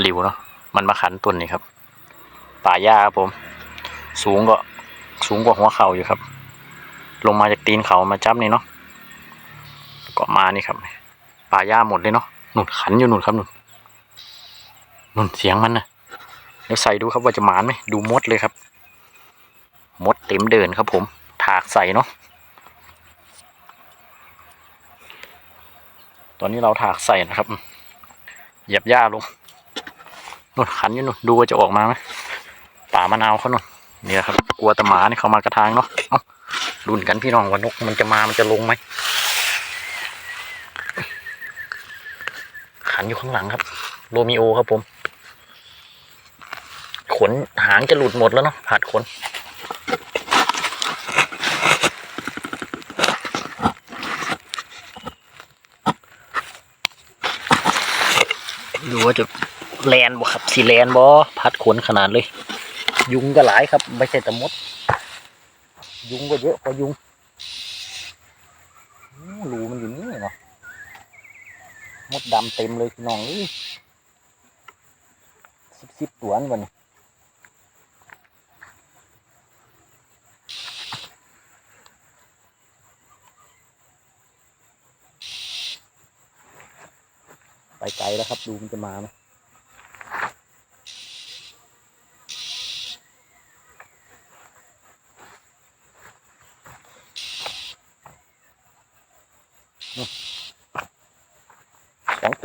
หลิวเนาะมันมาขันต้นนี่ครับ ป่าหญ้าครับผม สูงก็สูงกว่าหัวเข่าอยู่ครับ ลงมาจากตีนเขามาจับนี่เนาะก็มานี่ครับ ป่าหญ้าหมดเลยเนาะหนุนขันอยู่หนุนครับหนุนหนุนเสียงมันนะเดี๋ยวใส่ดูครับว่าจะหมานไหมดูมดเลยครับ มดเต็มเดินครับผม ถากใส่เนาะตอนนี้เราถากใส่นะครับหยียบหญ้าลง นู่นขันอยู่นู่นดูว่าจะออกมาไหมป่ามะนาวเขานู่นนี่ครับ กลัวตะหมานี่เขามากระทางเนาะเอ้าดุนกันพี่น้องว่านกมันจะมามันจะลงไหมขันอยู่ข้างหลังครับ โรมิโอครับผม ขนหางจะหลุดหมดแล้วเนาะผัดขนดูว่าจะ แลนบ่ครับสีแลนบ่พัดขนขนาดเลย ยุงก็หลายครับ ไม่ใช่แต่มด ยุงก็เยอะกว่ายุงรูมันอยู่นี่เนาะมดดำเต็มเลยพี่น้องเอ้ยสิบสิบตัวนี่วันนี้ไปไกลแล้วครับ ดูมันจะมาไหม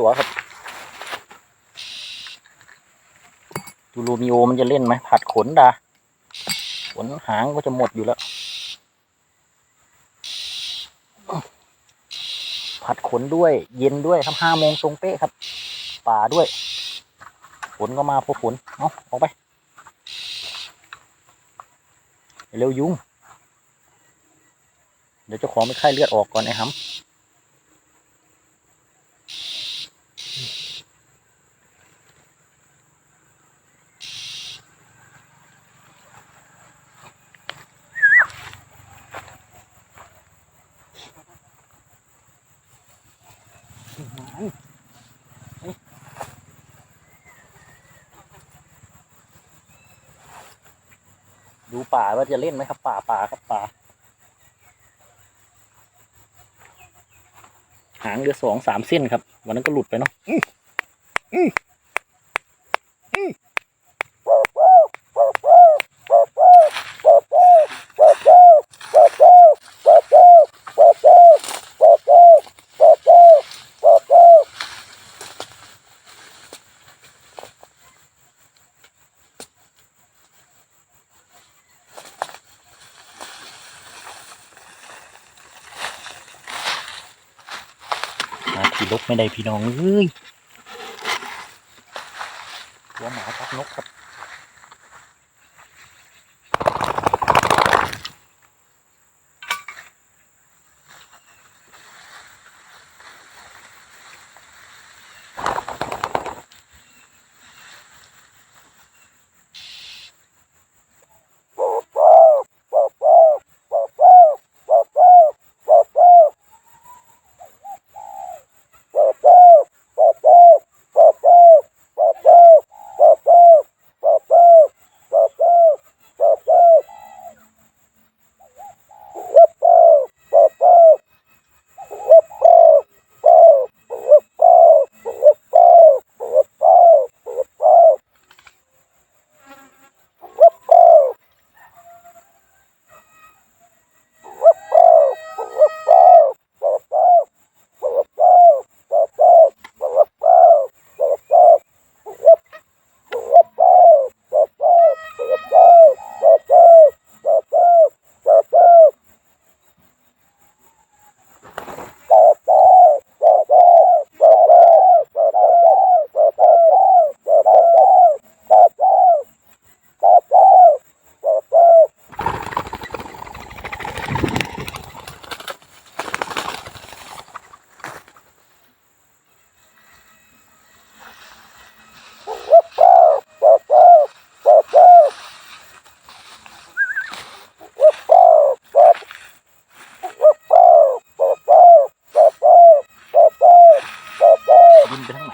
ตัวครับดูโรมิโอมันจะเล่นไหมผัดขนดา ขนหางก็จะหมดอยู่แล้ว ผัดขนด้วย เย็นด้วยครับห้าโมงตรงเป๊ะครับ ป่าด้วย ฝนก็มาพอฝน เอาออกไป เร็วยุง เดี๋ยวเจ้าของไม่ไข้เลือดออกก่อนไอ้หำ ดูป่าว่าจะเล่นไหมครับ ป่าป่าครับป่า หางเรือสองสามเส้นครับ วันนั้นก็หลุดไปเนาะอื้ออื้ออื้อหาที่ ลกไม่ได้พี่น้องเอ้ยหัวหมาทับนกครับ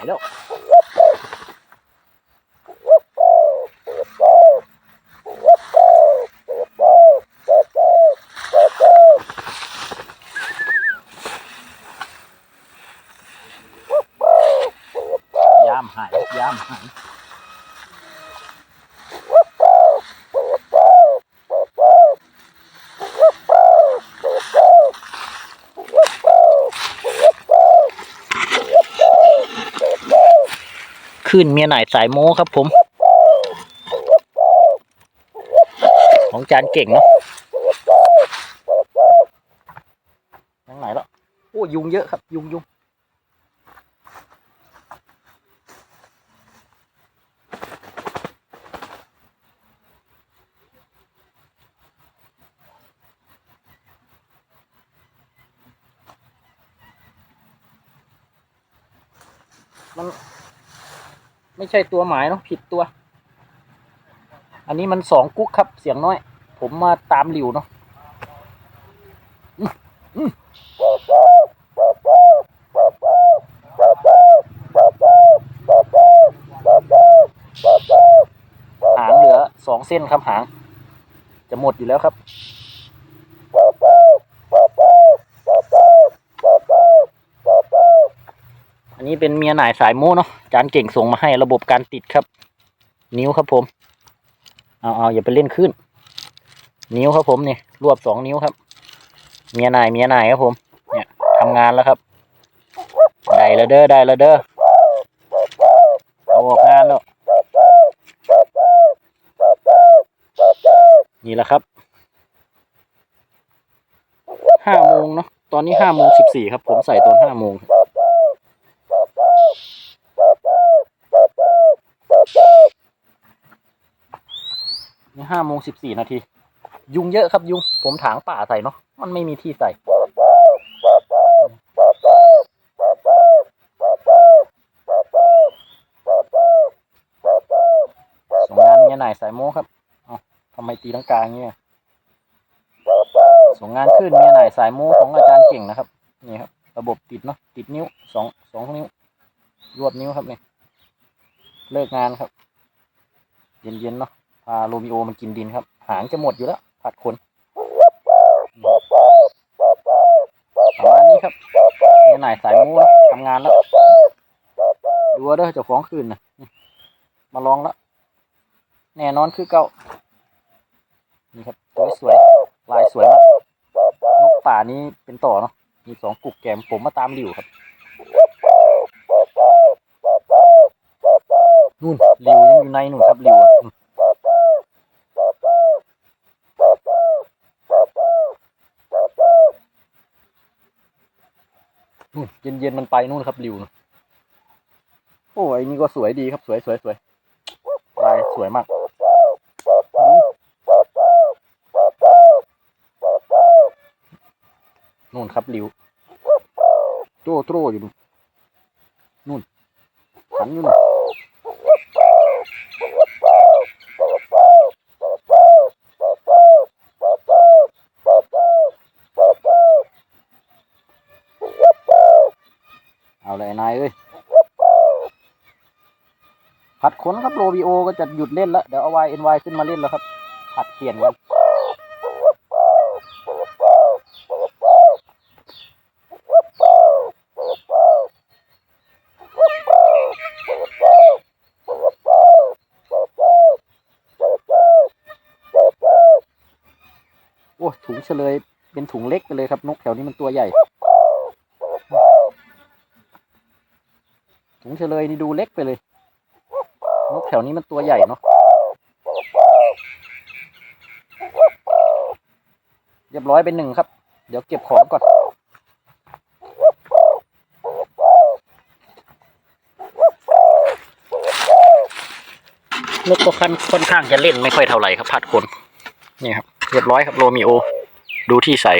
ายแล้วยามหายยามหาย ขึ้นเมียหน่ายสายโม้ครับผม ของจานเก่งเนาะยังไหนแล้วโอ้ยุงเยอะครับ ยุงยุงมัน ไม่ใช่ตัวหมายเนาะผิดตัว อันนี้มันสองกุ๊กครับเสียงน้อย ผมมาตามหลิวเนาะหางเหลือสองเส้นครับหาง จะหมดอยู่แล้วครับ อันนี้เป็นเมียหน่ายสายมูเนาะจานเก่งส่งมาให้ระบบการติดครับ นิ้วครับผม เอาเอาอย่าไปเล่นขึ้น นิ้วครับผมเนี่ยรวบสองนิ้วครับ เมียนายเมียนายครับผม เนี่ยทำงานแล้วครับ ได้แล้วเด้อได้แล้วเด้อเอาออกงานแล้วนี่แหละครับห้าโมงเนาะตอนนี้ห้าโมงสิบสี่ครับ ผมใส่ตอนห้าโมง นี่ห้าโมงสิบสี่นาที ยุงเยอะครับยุง ผมถางป่าใส่เนาะ มันไม่มีที่ใส่ สงงานเมียนายสายโม้ครับเอาทำไมตีลังกาอย่างเงี้ยส่งงานขึ้นเมียนายสายโม้ของอาจารย์เก่งนะครับ นี่ครับ ระบบติดเนาะ ติดนิ้วสองสองนิ้ว รวบนิ้วครับเนี่ยเลิกงานครับ เย็นๆเนาะ พาโรมิโอมันกินดินครับ หางจะหมดอยู่แล้วผัดขนประมาณนี้ครับเมียนายสายม้นาะทำงานแล้ว ดูเอาเด้อเจ้าของคืนนะมาลองแล้ว แน่นอนคือเก่า นี่ครับตัวสวยลายสวยมากนกป่านี้เป็นต่อเนาะ มีสองกุกแกมผมมาตามดิวครับ นู่นริวยังอยู่ในนู่นครับริว อะอืมนู่นเย็นๆมันไปนู่นครับริวโอ้ยนี่ก็สวยดีครับสวยสวยสวยลายสวยมากนู่นครับริวโจโจอยู่นู่นนู่นหันอยู่นู่น เอ้ยผัดขนครับโรบิโอก็จะหยุดเล่นแล้วเดี๋ยวเอา Y N Y ขึ้นมาเล่นแล้วครับผัดเปลี่ยนกันโอ้ถุงเฉลยเป็นถุงเล็กไปเลยครับ นกแถวนี้มันตัวใหญ่ ถุงเฉลยนี่ดูเล็กไปเลยนกแถวนี้มันตัวใหญ่เนาะเรียบร้อยเป็นหนึ่งครับ เดี๋ยวเก็บของก่อน นกก็ค่อนค่อนข้างจะเล่นไม่ค่อยเท่าไหร่ครับพัดคน นี่ครับ เรียบร้อยครับโรมิโอ ดูที่ใส่